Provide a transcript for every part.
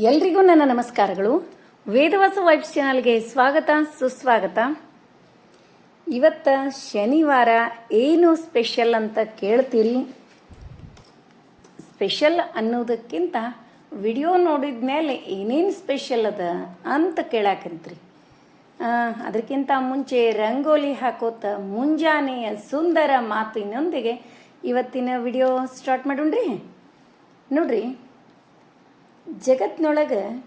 ಎಲ್ರಿಗೂ ನನ್ನ ನಮಸ್ಕಾರಗಳು. ವೇದವಾಸ ವೈಬ್ಸ್ ಚಾನಲ್ಗೆ ಸ್ವಾಗತ, ಸುಸ್ವಾಗತ. ಇವತ್ತ ಶನಿವಾರ ಏನು ಸ್ಪೆಷಲ್ ಅಂತ ಕೇಳ್ತೀರಿ? ಸ್ಪೆಷಲ್ ಅನ್ನೋದಕ್ಕಿಂತ ವಿಡಿಯೋ ನೋಡಿದ ಮೇಲೆ ಏನೇನು ಸ್ಪೆಷಲ್ ಅದ ಅಂತ ಕೇಳಾಕಂತ್ರಿ. ಅದಕ್ಕಿಂತ ಮುಂಚೆ ರಂಗೋಲಿ ಹಾಕೋತ ಮುಂಜಾನೆಯ ಸುಂದರ ಮಾತಿನೊಂದಿಗೆ ಇವತ್ತಿನ ವಿಡಿಯೋ ಸ್ಟಾರ್ಟ್ ಮಾಡೋಣ್ರಿ? ನೋಡ್ರಿ. ಜಗತ್ತಿನೊಳಗೆ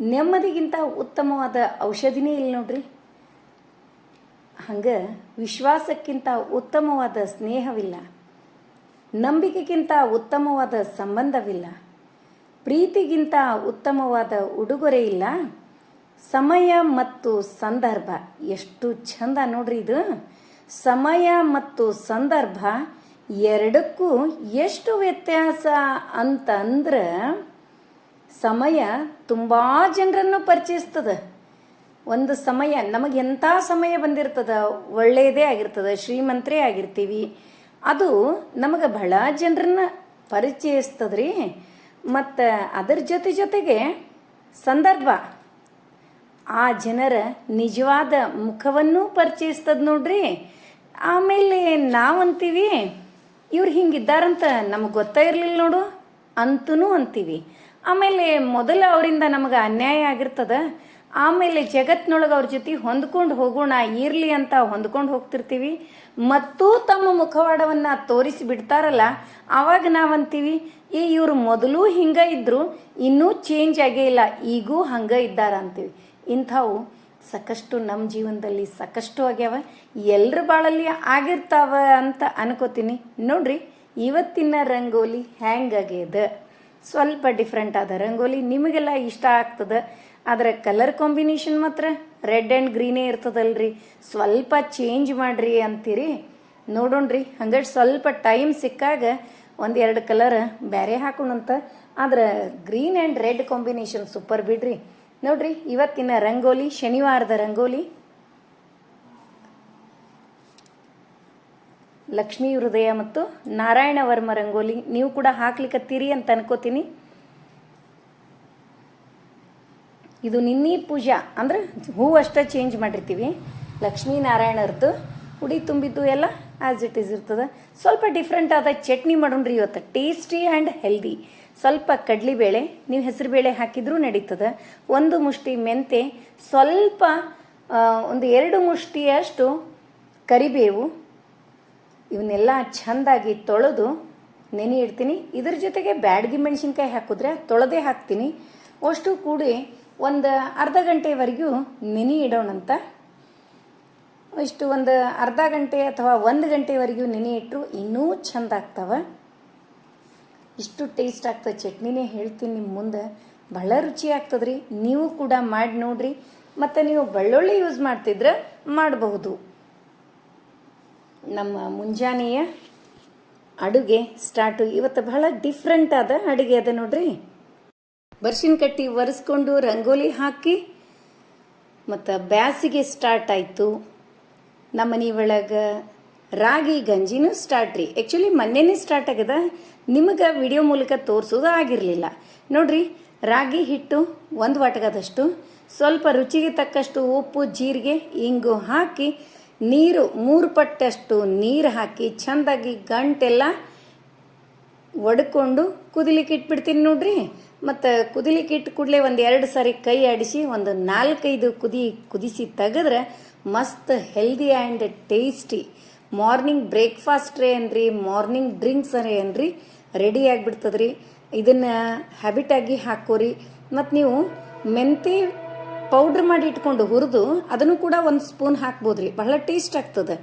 ನೆಮ್ಮದಿಗಿಂತ ಉತ್ತಮವಾದ ಔಷಧಿನೇ ಇಲ್ಲ ನೋಡ್ರಿ. ಹಂಗೆ ವಿಶ್ವಾಸಕ್ಕಿಂತ ಉತ್ತಮವಾದ ಸ್ನೇಹವಿಲ್ಲ. ನಂಬಿಕೆಗಿಂತ ಉತ್ತಮವಾದ ಸಂಬಂಧವಿಲ್ಲ. ಪ್ರೀತಿಗಿಂತ ಉತ್ತಮವಾದ ಉಡುಗೊರೆ ಇಲ್ಲ. ಸಮಯ ಮತ್ತು ಸಂದರ್ಭ ಎಷ್ಟು ಚಂದ ನೋಡ್ರಿ ಇದು. ಸಮಯ ಮತ್ತು ಸಂದರ್ಭ ಎರಡಕ್ಕೂ ಎಷ್ಟು ವ್ಯತ್ಯಾಸ ಅಂತಂದ್ರೆ ಸಮಯ ತುಂಬ ಜನರನ್ನು ಪರಿಚಯಿಸ್ತದೆ. ಒಂದು ಸಮಯ, ನಮಗೆ ಎಂಥ ಸಮಯ ಬಂದಿರ್ತದ? ಒಳ್ಳೆಯದೇ ಆಗಿರ್ತದೆ, ಶ್ರೀಮಂತರೇ ಆಗಿರ್ತೀವಿ. ಅದು ನಮಗೆ ಬಹಳ ಜನರನ್ನ ಪರಿಚಯಿಸ್ತದ್ರಿ. ಮತ್ತು ಅದರ ಜೊತೆ ಜೊತೆಗೆ ಸಂದರ್ಭ. ಆ ಜನರ ನಿಜವಾದ ಮುಖವನ್ನು ಪರಿಚಯಿಸ್ತದ ನೋಡ್ರಿ. ಆಮೇಲೆ ನಾವಂತೀವಿ. ಇವ್ರು ಹಿಂಗಿದ್ದಾರಂತ ನಮಗೆ ಗೊತ್ತೇ ಇರಲಿಲ್ಲ ನೋಡು. ಅಂತೂ ಅಂತೀವಿ. ಆಮೇಲೆ ಮೊದಲು ಅವರಿಂದ ನಮಗೆ ಅನ್ಯಾಯ ಆಗಿರ್ತದ. ಆಮೇಲೆ ಜಗತ್ತಿನೊಳಗೆ ಅವ್ರ ಜೊತೆ ಹೊಂದ್ಕೊಂಡು ಹೋಗೋಣ, ಇರಲಿ ಅಂತ ಹೊಂದ್ಕೊಂಡು ಹೋಗ್ತಿರ್ತೀವಿ. ಮತ್ತು ತಮ್ಮ ಮುಖವಾಡವನ್ನು ತೋರಿಸಿ ಬಿಡ್ತಾರಲ್ಲ ಆವಾಗ ನಾವಂತೀವಿ ಈ ಇವರು ಮೊದಲು ಹಿಂಗ ಇದ್ದರೂ ಇನ್ನೂ ಚೇಂಜ್ ಆಗೇ ಇಲ್ಲ, ಈಗೂ ಹಂಗೆ ಇದ್ದಾರ ಅಂತೀವಿ ಇಂಥವು ಸಾಕಷ್ಟು ನಮ್ಮ ಜೀವನದಲ್ಲಿ ಸಾಕಷ್ಟು ಆಗ್ಯಾವ ಎಲ್ಲರ ಬಾಳಲ್ಲಿ ಆಗಿರ್ತಾವ ಅಂತ ಅನ್ಕೋತೀನಿ. ನೋಡ್ರಿ, ಇವತ್ತಿನ ರಂಗೋಲಿ ಹ್ಯಾಂಗಾಗ್ಯದ ಸ್ವಲ್ಪ ಡಿಫ್ರೆಂಟ್ ಆದ ರಂಗೋಲಿ ನಿಮಗೆಲ್ಲ ಇಷ್ಟ ಆಗ್ತದೆ. ಆದರೆ ಕಲರ್ ಕಾಂಬಿನೇಷನ್ ಮಾತ್ರ ರೆಡ್ ಆ್ಯಂಡ್ ಗ್ರೀನೇ ಇರ್ತದಲ್ರಿ. ಸ್ವಲ್ಪ ಚೇಂಜ್ ಮಾಡ್ರಿ ಅಂತೀರಿ. ನೋಡೋಣ್ರಿ ಹಂಗಾಗಿ ಸ್ವಲ್ಪ ಟೈಮ್ ಸಿಕ್ಕಾಗ ಒಂದೆರಡು ಕಲರ್ ಬೇರೆ ಹಾಕೋಣಂತ. ಆದ್ರೆ green and red combination super ಬಿಡ್ರಿ. ನೋಡ್ರಿ, ಇವತ್ತಿನ ರಂಗೋಲಿ, ಶನಿವಾರದ ರಂಗೋಲಿ. ಲಕ್ಷ್ಮೀ ಹೃದಯ ಮತ್ತು ನಾರಾಯಣ ವರ್ಮ ರಂಗೋಲಿ. ನೀವು ಕೂಡ ಹಾಕ್ಲಿಕ್ಕತ್ತೀರಿ ಅಂತ ಅನ್ಕೋತೀನಿ. ಇದು ನಿನ್ನಿ ಪೂಜಾ, ಅಂದ್ರೆ ಹೂವು ಅಷ್ಟೇ ಚೇಂಜ್ ಮಾಡಿರ್ತೀವಿ. ಲಕ್ಷ್ಮೀ ನಾರಾಯಣರದ್ದು ಉಡಿ ತುಂಬಿದ್ದು ಎಲ್ಲ ಆ್ಯಸ್ ಇಟ್ ಈಸ್ ಇರ್ತದೆ. ಸ್ವಲ್ಪ ಡಿಫ್ರೆಂಟ್ ಆದ ಚಟ್ನಿ ಮಾಡೋಣ್ರಿ ಇವತ್ತು. ಟೇಸ್ಟಿ ಆ್ಯಂಡ್ ಹೆಲ್ದಿ ಸ್ವಲ್ಪ ಕಡಲಿಬೇಳೆ ನೀವು ಹೆಸರುಬೇಳೆ ಹಾಕಿದ್ರೂ ನಡೀತದೆ. ಒಂದು ಮುಷ್ಟಿ ಮೆಂತೆ, ಸ್ವಲ್ಪ ಒಂದು ಎರಡು ಮುಷ್ಟಿಯಷ್ಟು ಕರಿಬೇವು, ಇವನ್ನೆಲ್ಲ ಚೆಂದಾಗಿ ತೊಳೆದು ನೆನೆ ಇಡ್ತೀನಿ. ಇದ್ರ ಜೊತೆಗೆ ಬ್ಯಾಡಗಿ ಮೆಣಸಿನ್ಕಾಯಿ ಹಾಕಿದ್ರೆ ತೊಳೆದೇ ಹಾಕ್ತೀನಿ. ಅಷ್ಟು ಕೂಡಿ ಒಂದು ಅರ್ಧ ಗಂಟೆವರೆಗೂ ನೆನೆ ಇಡೋಣಂತ ಇಷ್ಟು ಒಂದು ಅರ್ಧ ಗಂಟೆ ಅಥವಾ ಒಂದು ಗಂಟೆವರೆಗೂ ನೆನೆ ಇಟ್ಟರು ಇನ್ನೂ ಚೆಂದಾಗ್ತವೆ. ಇಷ್ಟು ಟೇಸ್ಟ್ ಆಗ್ತದೆ. ಚಟ್ನಿನೇ ಹೇಳ್ತೀನಿ ನಿಮ್ಮ ಮುಂದೆ. ಬಹಳ ರುಚಿ ಆಗ್ತದ್ರಿ. ನೀವು ಕೂಡ ಮಾಡಿ ನೋಡ್ರಿ. ಮತ್ತು ನೀವು ಬೆಳ್ಳುಳ್ಳಿ ಯೂಸ್ ಮಾಡ್ತಿದ್ರೆ ಮಾಡಬಹುದು. ನಮ್ಮ ಮುಂಜಾನೆಯ ಅಡುಗೆ ಸ್ಟಾರ್ಟು ಇವತ್ತು ಬಹಳ ಡಿಫ್ರೆಂಟ್ ಆದ ಅಡುಗೆ ಅದ ನೋಡ್ರಿ. ಬರ್ಷಿನ ಕಟ್ಟಿ ಒರೆಸ್ಕೊಂಡು ರಂಗೋಲಿ ಹಾಕಿ, ಮತ್ತು ಬ್ಯಾಸಿಗೆ ಸ್ಟಾರ್ಟ್ ಆಯಿತು. ನಮ್ಮ ಮನೆ ಒಳಗೆ ರಾಗಿ ಗಂಜಿನೂ ಸ್ಟಾರ್ಟ್ ರೀ. ಆ್ಯಕ್ಚುಲಿ ಮೊನ್ನೆನೇ ಸ್ಟಾರ್ಟ್ ಆಗ್ಯದ. ನಿಮಗೆ ವಿಡಿಯೋ ಮೂಲಕ ತೋರಿಸೋದು ಆಗಿರಲಿಲ್ಲ. ನೋಡ್ರಿ, ರಾಗಿ ಹಿಟ್ಟು ಒಂದು ವಾಟಗದಷ್ಟು ಸ್ವಲ್ಪ ರುಚಿಗೆ ತಕ್ಕಷ್ಟು ಉಪ್ಪು, ಜೀರಿಗೆ, ಇಂಗು ಹಾಕಿ, ನೀರು ಮೂರು ಪಟ್ಟಷ್ಟು ನೀರು ಹಾಕಿ, ಚೆಂದಾಗಿ ಗಂಟೆಲ್ಲ ಒಡ್ಕೊಂಡು ಕುದಿಲಿಕ್ಕೆ ಇಟ್ಬಿಡ್ತೀನಿ ನೋಡ್ರಿ. ಮತ್ತು ಕುದಿಲಿಕ್ಕೆ ಇಟ್ಟು ಕೂಡಲೇ ಒಂದು ಎರಡು ಸಾರಿ ಕೈ ಆಡಿಸಿ, ಒಂದು ನಾಲ್ಕೈದು ಕುದಿ ಕುದಿಸಿ ತೆಗೆದ್ರೆ ಮಸ್ತ್ healthy and tasty morning breakfast ರೇ ಏನ್ರಿ? ಮಾರ್ನಿಂಗ್ ಡ್ರಿಂಕ್ಸ್ ರೇ ಏನ್ರಿ? ರೆಡಿ ಆಗಿಬಿಡ್ತದ್ರಿ. ಇದನ್ನು ಹ್ಯಾಬಿಟಾಗಿ ಹಾಕೋರಿ. ಮತ್ತು ನೀವು ಮೆಂತೆ ಪೌಡ್ರ್ ಮಾಡಿ ಇಟ್ಕೊಂಡು ಹುರಿದು ಅದನ್ನು ಕೂಡ ಒಂದು ಸ್ಪೂನ್ ಹಾಕ್ಬೋದ್ರಿ. ಬಹಳ ಟೇಸ್ಟ್ ಆಗ್ತದೆ.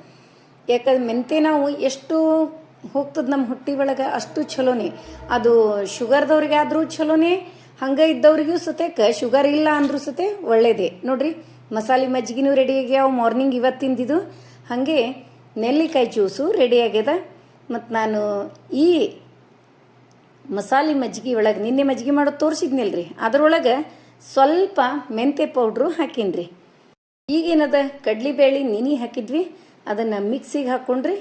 ಯಾಕಂದ್ರೆ ಮೆಂತೆ ನಾವು ಎಷ್ಟು ಹೋಗ್ತದೆ ನಮ್ಮ ಹೊಟ್ಟೆ ಒಳಗೆ ಅಷ್ಟು ಚಲೋನೆ ಅದು ಶುಗರ್ದವ್ರಿಗೆ ಆದರೂ ಚಲೋನೆ ಹಂಗೆ ಇದ್ದವ್ರಿಗೂ ಸತೇಕ ಶುಗರ್ ಇಲ್ಲ ಅಂದ್ರೂ ಸತೆ ಒಳ್ಳೇದೇ. ನೋಡ್ರಿ, ಮಸಾಲೆ ಮಜ್ಜಿಗೆನೂ ರೆಡಿ ಆಗ್ಯಾವ ಮಾರ್ನಿಂಗ್ ಇವತ್ತಿಂದಿದು. ಹಾಗೆ ನೆಲ್ಲಿಕಾಯಿ ಜ್ಯೂಸು ರೆಡಿ ಆಗ್ಯದ ಮತ್ತು ನಾನು ಈ ಮಸಾಲೆ ಮಜ್ಜಿಗೆ ಒಳಗೆ ನಿನ್ನೆ ಮಜ್ಜಿಗೆ ಮಾಡೋದು ತೋರಿಸಿದ್ನಲ್ರಿ. ಅದರೊಳಗೆ ಸ್ವಲ್ಪ ಮೆಂತೆ ಪೌಡ್ರು ಹಾಕೀನಿ ಈಗೇನದ? ಕಡ್ಲಿಬೇಳೆ ನೆನೆ ಹಾಕಿದ್ವಿ. ಅದನ್ನು ಮಿಕ್ಸಿಗೆ ಹಾಕ್ಕೊಂಡ್ರಿ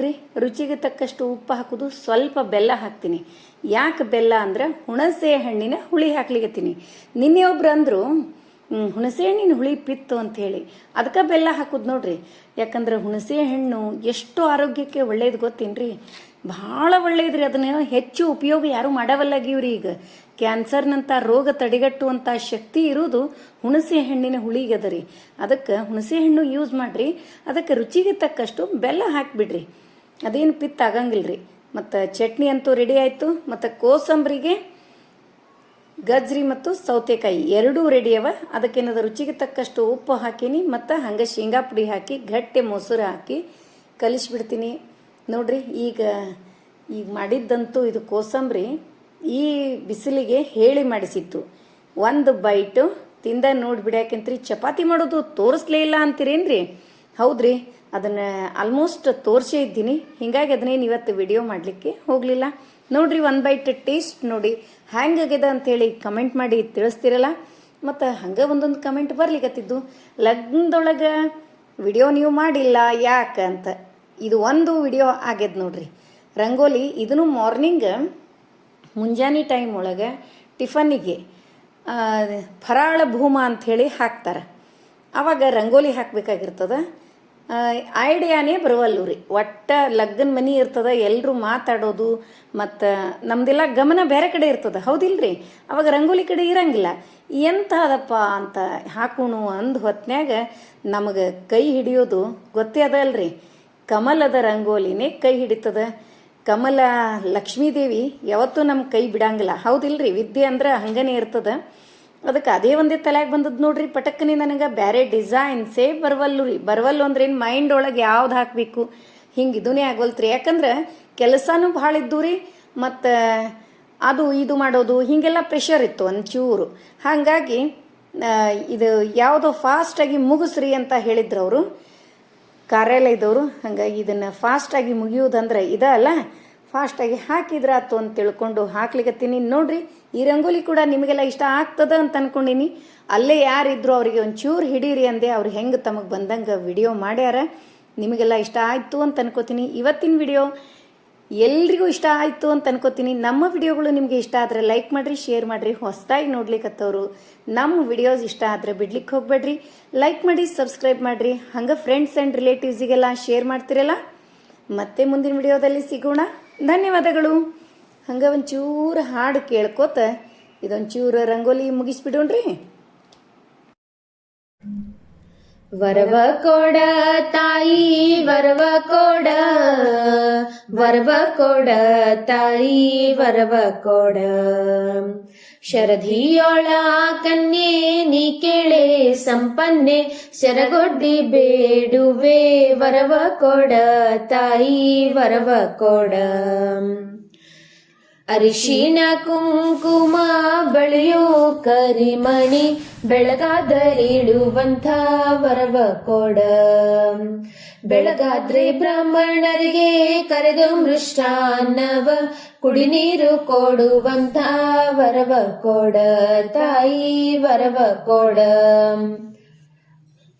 ರೀ ರುಚಿಗೆ ತಕ್ಕಷ್ಟು ಉಪ್ಪು ಹಾಕೋದು. ಸ್ವಲ್ಪ ಬೆಲ್ಲ ಹಾಕ್ತೀನಿ. ಯಾಕೆ ಬೆಲ್ಲ ಅಂದ್ರೆ ಹುಣಸೆ ಹಣ್ಣಿನ ಹುಳಿ ಹಾಕ್ಲಿಕತ್ತೀನಿ. ನಿನ್ನೆ ಒಬ್ರು ಅಂದರು ಹುಣಸೆ ಹಣ್ಣಿನ ಹುಳಿ ಪಿತ್ತು ಅಂತ ಹೇಳಿ ಅದಕ್ಕೆ ಬೆಲ್ಲ ಹಾಕುದು ನೋಡ್ರಿ. ಯಾಕಂದ್ರೆ ಹುಣಸೆ ಹಣ್ಣು ಎಷ್ಟು ಆರೋಗ್ಯಕ್ಕೆ ಒಳ್ಳೇದು ಗೊತ್ತೇನ್ರಿ? ಭಾಳ ಒಳ್ಳೇದ್ರಿ ಅದನ್ನ. ಹೆಚ್ಚು ಉಪಯೋಗ ಯಾರು ಮಾಡವಲ್ಲಾಗಿವ್ರಿ ಈಗ. ಕ್ಯಾನ್ಸರ್ನಂಥ ರೋಗ ತಡೆಗಟ್ಟುವಂಥ ಶಕ್ತಿ ಇರೋದು ಹುಣಸೆ ಹಣ್ಣಿನ ಹುಳಿಗೆ ಅದ ರೀ. ಅದಕ್ಕೆ ಹುಣಸೆ ಹಣ್ಣು ಯೂಸ್ ಮಾಡ್ರಿ. ಅದಕ್ಕೆ ರುಚಿಗೆ ತಕ್ಕಷ್ಟು ಬೆಲ್ಲ ಹಾಕಿಬಿಡ್ರಿ. ಅದೇನು ಪಿತ್ತ ಆಗಂಗಿಲ್ರಿ ಮತ್ತು ಚಟ್ನಿ ಅಂತೂ ರೆಡಿ ಆಯಿತು. ಮತ್ತು ಕೋಸಂಬರಿಗೆ ಗಜ್ರಿ ಮತ್ತು ಸೌತೆಕಾಯಿ ಎರಡೂ ರೆಡಿ ಅವ ಅದಕ್ಕೇನದ ರುಚಿಗೆ ತಕ್ಕಷ್ಟು ಉಪ್ಪು ಹಾಕೀನಿ ಮತ್ತು ಹಂಗೆ ಶೇಂಗಾ ಪುಡಿ ಹಾಕಿ ಗಟ್ಟಿ ಮೊಸರು ಹಾಕಿ ಕಲಿಸ್ಬಿಡ್ತೀನಿ. ನೋಡ್ರಿ, ಈಗ ಈಗ ಮಾಡಿದ್ದಂತೂ ಇದು ಕೋಸಂಬರಿ ಈ ಬಿಸಿಲಿಗೆ ಹೇಳಿ ಮಾಡಿಸಿತ್ತು. ಒಂದು ಬೈಟು ತಿಂದ ನೋಡ್ಬಿಡ್ಯಾಕಂತ್ರಿ ಚಪಾತಿ ಮಾಡೋದು ತೋರಿಸ್ಲೇ ಇಲ್ಲ ಅಂತೀರೇನ್ರಿ? ಹೌದ್ರಿ, ಅದನ್ನ ಆಲ್ಮೋಸ್ಟ್ ತೋರಿಸೇ ಇದ್ದೀನಿ. ಹಿಂಗಾಗಿ ಅದನ್ನೇನು ಇವತ್ತು ವಿಡಿಯೋ ಮಾಡಲಿಕ್ಕೆ ಹೋಗಲಿಲ್ಲ. ನೋಡ್ರಿ ಒನ್ ಬೈಟ್ ಟೇಸ್ಟ್ ನೋಡಿ. ಹ್ಯಾಂಗಾಗ್ಯದ ಅಂತೇಳಿ ಕಮೆಂಟ್ ಮಾಡಿ ತಿಳಿಸ್ತಿರಲ್ಲ? ಮತ್ತು ಹಂಗೆ ಒಂದೊಂದು ಕಮೆಂಟ್ ಬರ್ಲಿಕತ್ತಿದ್ದು. ಲಗ್ನದೊಳಗೆ ವಿಡಿಯೋ ನೀವು ಮಾಡಿಲ್ಲ ಯಾಕೆ ಅಂತ. ಇದು ಒಂದು ವಿಡಿಯೋ ಆಗ್ಯದ ನೋಡ್ರಿ. ರಂಗೋಲಿ, ಇದನ್ನು ಮಾರ್ನಿಂಗ್ ಮುಂಜಾನೆ ಟೈಮ್ ಒಳಗೆ ಟಿಫನ್ನಿಗೆ ಫರಾಳ ಭೂಮ ಅಂಥೇಳಿ ಹಾಕ್ತಾರೆ. ಆವಾಗ ರಂಗೋಲಿ ಹಾಕಬೇಕಾಗಿರ್ತದ. ಐಡಿಯಾನೇ ಬರವಲ್ಲು ರೀ. ಒಟ್ಟ ಲಗ್ನ ಮನಿ ಇರ್ತದ ಎಲ್ಲರೂ ಮಾತಾಡೋದು, ಮತ್ತು ನಮ್ದೆಲ್ಲ ಗಮನ ಬೇರೆ ಕಡೆ ಇರ್ತದ. ಹೌದಿಲ್ರಿ? ಅವಾಗ ರಂಗೋಲಿ ಕಡೆ ಇರಂಗಿಲ್ಲ. ಎಂತ ಅದಪ್ಪ ಅಂತ ಹಾಕೋಣು ಅಂದ ಹೊತ್ನ್ಯಾಗ ನಮಗೆ ಕೈ ಹಿಡಿಯೋದು ಗೊತ್ತೇ ಅದಲ್ರಿ ಕಮಲದ ರಂಗೋಲಿನೇ ಕೈ ಹಿಡಿತದ. ಕಮಲ ಲಕ್ಷ್ಮೀದೇವಿ ಯಾವತ್ತೂ ನಮ್ಮ ಕೈ ಬಿಡಂಗಿಲ್ಲ. ಹೌದಿಲ್ರಿ? ವಿದ್ಯೆ ಅಂದ್ರೆ ಹಂಗನೇ ಇರ್ತದ. ಅದಕ್ಕೆ ಅದೇ ಒಂದೇ ತಲೆಯಾಗ ಬಂದದ್ದು ನೋಡ್ರಿ, ಪಟಕ್ಕನೆ ನನಗೆ ಬೇರೆ ಡಿಸೈನ್ಸೇ ಬರವಲ್ಲು ರೀ. ಬರವಲ್ಲು ಅಂದ್ರೆ ಏನು ಮೈಂಡ್ ಒಳಗೆ ಯಾವ್ದು ಹಾಕಬೇಕು? ಹಿಂಗೆ ಇದನ್ನೇ ಆಗವಲ್ತ್ರಿ ಯಾಕಂದ್ರೆ ಕೆಲಸನೂ ಭಾಳ ಇದ್ದು ರೀ, ಮತ್ತು ಅದು ಇದು ಮಾಡೋದು, ಹೀಗೆಲ್ಲ ಪ್ರೆಷರ್ ಇತ್ತು ಒಂಚೂರು. ಹಾಗಾಗಿ ಇದು ಯಾವುದೋ ಫಾಸ್ಟಾಗಿ ಮುಗಿಸ್ರಿ ಅಂತ ಹೇಳಿದ್ರು ಅವರು. ಕಾರ್ಯಾಲಯದವರು, ಹಾಗಾಗಿ ಇದನ್ನು ಫಾಸ್ಟಾಗಿ ಮುಗಿಯುವುದಂದ್ರೆ ಇದ ಅಲ್ಲ ಫಾಸ್ಟಾಗಿ ಹಾಕಿದ್ರಾತು ಅಂತ ತಿಳ್ಕೊಂಡು ಹಾಕ್ಲಿಕತ್ತೀನಿ. ನೋಡ್ರಿ, ಈ ರಂಗೋಲಿ ಕೂಡ ನಿಮಗೆಲ್ಲ ಇಷ್ಟ ಆಗ್ತದ ಅಂತ ಅನ್ಕೊಂಡಿನಿ. ಅಲ್ಲೇ ಯಾರಿದ್ರು ಅವರಿಗೆ ಒಂಚೂರು ಹಿಡೀರಿ ಅಂದೆ ಅವ್ರು ಹೆಂಗೆ ತಮಗೆ ಬಂದಂಗೆ ವಿಡಿಯೋ ಮಾಡ್ಯಾರ, ನಿಮಗೆಲ್ಲ ಇಷ್ಟ ಆಯಿತು ಅಂತ ಅನ್ಕೋತೀನಿ. ಇವತ್ತಿನ ವಿಡಿಯೋ ಎಲ್ರಿಗೂ ಇಷ್ಟ ಆಯಿತು ಅಂತ ಅನ್ಕೋತೀನಿ. ನಮ್ಮ ವಿಡಿಯೋಗಳು ನಿಮಗೆ ಇಷ್ಟ ಆದರೆ ಲೈಕ್ ಮಾಡಿರಿ, ಶೇರ್ ಮಾಡಿರಿ, ಹೊಸದಾಗಿ ನೋಡ್ಲಿಕ್ಕತ್ತವರು ನಮ್ಮ ವಿಡಿಯೋಸ್ ಇಷ್ಟ ಆದರೆ ಬಿಡ್ಲಿಕ್ಕೆ ಹೋಗ್ಬೇಡ್ರಿ. ಲೈಕ್ ಮಾಡಿ, ಸಬ್ಸ್ಕ್ರೈಬ್ ಮಾಡಿರಿ. ಹಂಗೆ ಫ್ರೆಂಡ್ಸ್ ಆ್ಯಂಡ್ ರಿಲೇಟಿವ್ಸಿಗೆಲ್ಲ ಶೇರ್ ಮಾಡ್ತಿರಲ್ಲ? ಮತ್ತೆ ಮುಂದಿನ ವಿಡಿಯೋದಲ್ಲಿ ಸಿಗೋಣ. ಧನ್ಯವಾದಗಳು. ಹಂಗೆ ಒಂಚೂರು ಹಾಡು ಕೇಳ್ಕೋತ ಇದೊಂಚೂರು ರಂಗೋಲಿ ಮುಗಿಸ್ಬಿಡೋಣ್ರಿ. ವರವ ಕೊಡ ತಾಯಿ, ವರವ ಕೊಡ ವರವ ಕೊಡ ತಾಯಿ, ವರವ ಕೊಡ. ಶರಧಿಯೋಳ ಕನ್ಯೆ, ನೀ ಕೇಳೆ ಸಂಪನ್ನೆ ಶರಗೊಡ್ಡಿ ಬೇಡುವೆ, ವರವ ಕೊಡ ತಾಯಿ, ವರವ ಕೊಡ. ಅರಿಶಿಣ ಕುಂಕುಮ ಬಳಿಯೋ ಕರಿಮಣಿ ಬೆಳಗಾದರಿಳುವಂಥ ವರವ ಕೊಡ. ಬೆಳಗಾದ್ರೆ ಬ್ರಾಹ್ಮಣರಿಗೆ ಕರೆದು ಮೃಷ್ಟಾನ್ನವ ಕುಡಿ ನೀರು ಕೊಡುವಂಥ ವರವ ಕೊಡ. ತಾಯಿ ವರವ ಕೊಡ.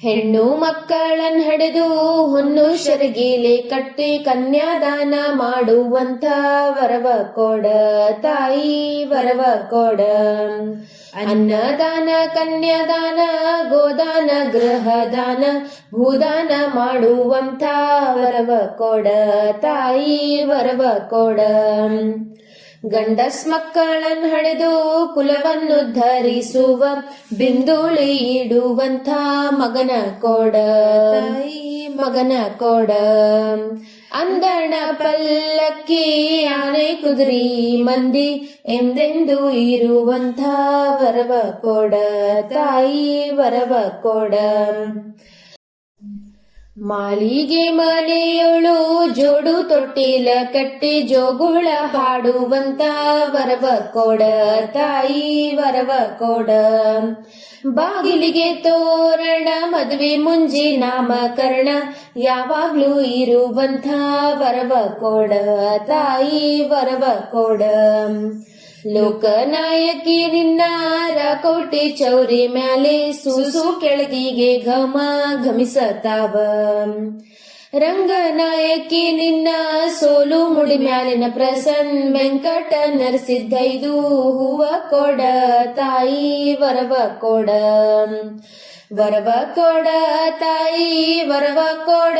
ಹೆಣ್ಣು ಮಕ್ಕಳನ್ ಹಡೆದು ಹೊನ್ನು ಶರಗೀಲೆ ಕಟ್ಟಿ ಕನ್ಯಾದಾನ ಮಾಡುವಂತ ವರವ ಕೊಡ ತಾಯಿ ವರವ ಕೊಡ. ಅನ್ನದಾನ, ಕನ್ಯಾದಾನ, ಗೋದಾನ, ಗೃಹದಾನ, ಭೂದಾನ ಮಾಡುವಂತ ವರವ ಕೊಡ ತಾಯಿ ವರವ ಕೊಡ. ಗಂಡಸ್ ಮಕ್ಕಳನ್ ಹಡೆದು ಕುಲವನ್ನು ಧರಿಸುವ, ಬಿಂದುಳಿ ಇಡುವಂಥ ಮಗನ ಕೊಡ ಮಗನ ಕೊಡ. ಅಂದಣ ಪಲ್ಲಕ್ಕಿ ಆನೆ ಕುದುರಿ ಮಂದಿ ಎಂದೆಂದು ಇರುವಂಥ ವರವ ಕೊಡ, ತಾಯಿ ವರವ ಕೊಡ. ಮಾಲಿಗೆ ಮನೆಯೊಳು ಜೋಡು ತೊಟ್ಟಿಲ ಕಟ್ಟಿ ಜೋಗುಳ ಹಾಡುವಂತ ವರವ ಕೊಡ ತಾಯಿ ವರವ ಕೊಡ. ಬಾಗಿಲಿಗೆ ತೋರಣ, ಮದುವೆ ಮುಂಜಿ ನಾಮಕರಣ, ಯಾವಾಗ್ಲೂ ಇರುವಂತ ವರವ ಕೊಡ ತಾಯಿ ವರವ ಕೊಡ. ಲೋಕನಾಯಕಿ ನಿನ್ನ ರಾಕೋಟೆ ಚೌರಿ ಮ್ಯಾಲೆ ಸೂಸು ಕೆಳಗಿಗೆ ಘಮ ಘಮಿಸತಾವ. ರಂಗನಾಯಕಿ ನಿನ್ನ ಸೋಲು ಮುಡಿ ಮ್ಯಾಲಿನ ಪ್ರಸನ್ ವೆಂಕಟ ನರಸಿದ್ದೈದು ಹೂವ ಕೊಡ, ತಾಯಿ ವರವ ಕೊಡ. ವರವ ಕೊಡ, ತಾಯಿ ವರವ ಕೊಡ.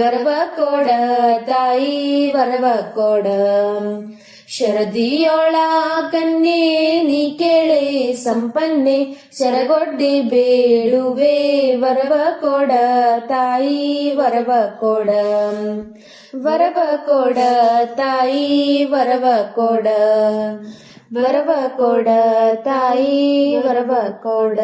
ವರವ ಕೊಡ, ತಾಯಿ ವರವ ಕೊಡ. ಶರದಿಯೋಳ ಕನ್ಯೆ ನೀ ಕೇಳೆ ಸಂಪನ್ನೆ, ಶರಗೊಡ್ಡಿ ಬೇಡುವೆ ವರವ ಕೊಡ ತಾಯಿ, ವರವ ಕೊಡ. ವರವ ಕೊಡ ತಾಯಿ, ವರವ ಕೊಡ. ವರವ ಕೊಡ ತಾಯಿ, ವರವ ಕೊಡ.